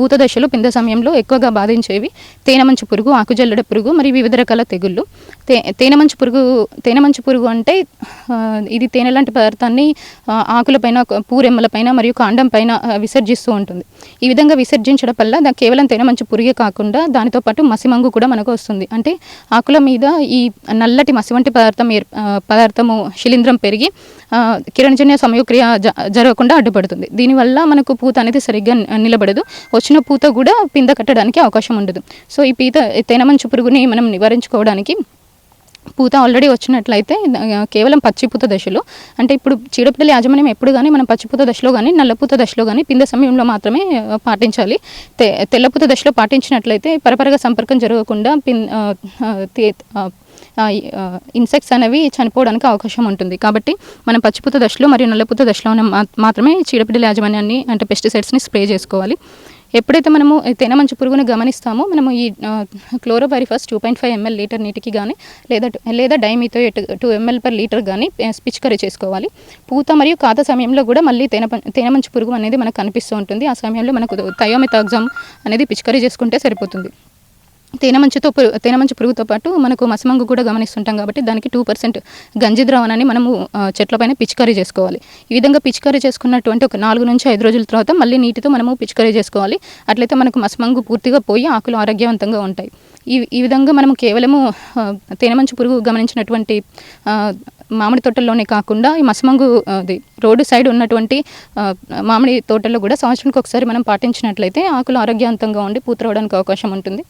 పూత దశలో పింద సమయంలో ఎక్కువగా బాధించేవి తేనెమంచు పురుగు ఆకుజల్లడ పురుగు మరియు వివిధ రకాల తెగుళ్ళు. తే తేనెమంచు పురుగు తేనెమంచు పురుగు అంటే ఇది తేనె లాంటి పదార్థాన్ని ఆకులపైన పూరెమ్మలపైన మరియు కాండం పైన విసర్జిస్తూ ఉంటుంది. ఈ విధంగా విసర్జించడం వల్ల దా కేవలం తేనెమంచు పురుగే కాకుండా దానితో పాటు మసిమంగు కూడా మనకు వస్తుంది. అంటే ఆకుల మీద ఈ నల్లటి మసి వంటి పదార్థం ఏర్ పదార్థము శిలీంధ్రం పెరిగి కిరణజన్య సమయక్రియ జ- జరగకుండా అడ్డుపడుతుంది. దీనివల్ల మనకు పూత అనేది సరిగ్గా నిలబడదు. వచ్చి వచ్చిన పూత కూడా పింద కట్టడానికి అవకాశం ఉండదు. సో ఈ పీత తేనమంచు పురుగుని మనం నివారించుకోవడానికి పూత ఆల్రెడీ వచ్చినట్లయితే కేవలం పచ్చిపూత దశలో. అంటే ఇప్పుడు చీడపిడల యాజమాన్యం ఎప్పుడు కానీ మనం పచ్చిపూత దశలో కానీ నల్లపూత దశలో కానీ పింద సమయంలో మాత్రమే పాటించాలి. తె తెల్లపూత దశలో పాటించినట్లయితే పరపరగా సంపర్కం జరగకుండా పిన్ తే- ఇన్సెక్ట్స్ అనేవి చనిపోవడానికి అవకాశం ఉంటుంది. కాబట్టి మనం పచ్చిపూత దశలో మరియు నల్లపూత దశలో మాత్రమే చీడపిడల యాజమాన్యాన్ని అంటే పెస్టిసైడ్స్ని స్ప్రే చేసుకోవాలి. ఎప్పుడైతే మనము తేనమంచు తేనె మంచు పురుగును గమనిస్తామో మనము ఈ chlorpyrifos two point five ML litre నీటికి కానీ లేదా లేదా డైమీతో టూ ఎంఎల్ పర్ లీటర్ కానీ పిచికరీ చేసుకోవాలి. పూత మరియు కాత సమయంలో కూడా మళ్ళీ తేనె తేనమంచు తేనె మంచు పురుగు అనేది మనకు కనిపిస్తూ ఉంటుంది. ఆ సమయంలో మనకు థయోమితాగ్జామ్ అనేది పిచికరీ చేసుకుంటే సరిపోతుంది. తేనెమంచుతో పురుగు తేనె పురుగుతో పాటు మనకు మసమంగు కూడా గమనిస్తుంటాం కాబట్టి దానికి టూ పర్సెంట్ గంజి ద్రావణాన్ని మనము చెట్లపైన పిచికారీ చేసుకోవాలి. ఈ విధంగా పిచికారీ చేసుకున్నటువంటి ఒక నాలుగు నుంచి ఐదు రోజుల తర్వాత మళ్ళీ నీటితో మనము పిచికారీ చేసుకోవాలి. అట్లయితే మనకు మసమంగు పూర్తిగా పోయి ఆకులు ఆరోగ్యవంతంగా ఉంటాయి. ఈ ఈ విధంగా మనము కేవలము తేనెమంచు తేనె మంచు పురుగు గమనించినటువంటి మామిడి తోటల్లోనే కాకుండా ఈ మసమంగు అది రోడ్డు సైడ్ ఉన్నటువంటి మామిడి తోటల్లో కూడా సంవత్సరానికి ఒకసారి మనం పాటించినట్లయితే ఆకులు ఆరోగ్యవంతంగా ఉండి పూత రావడానికి అవకాశం ఉంటుంది.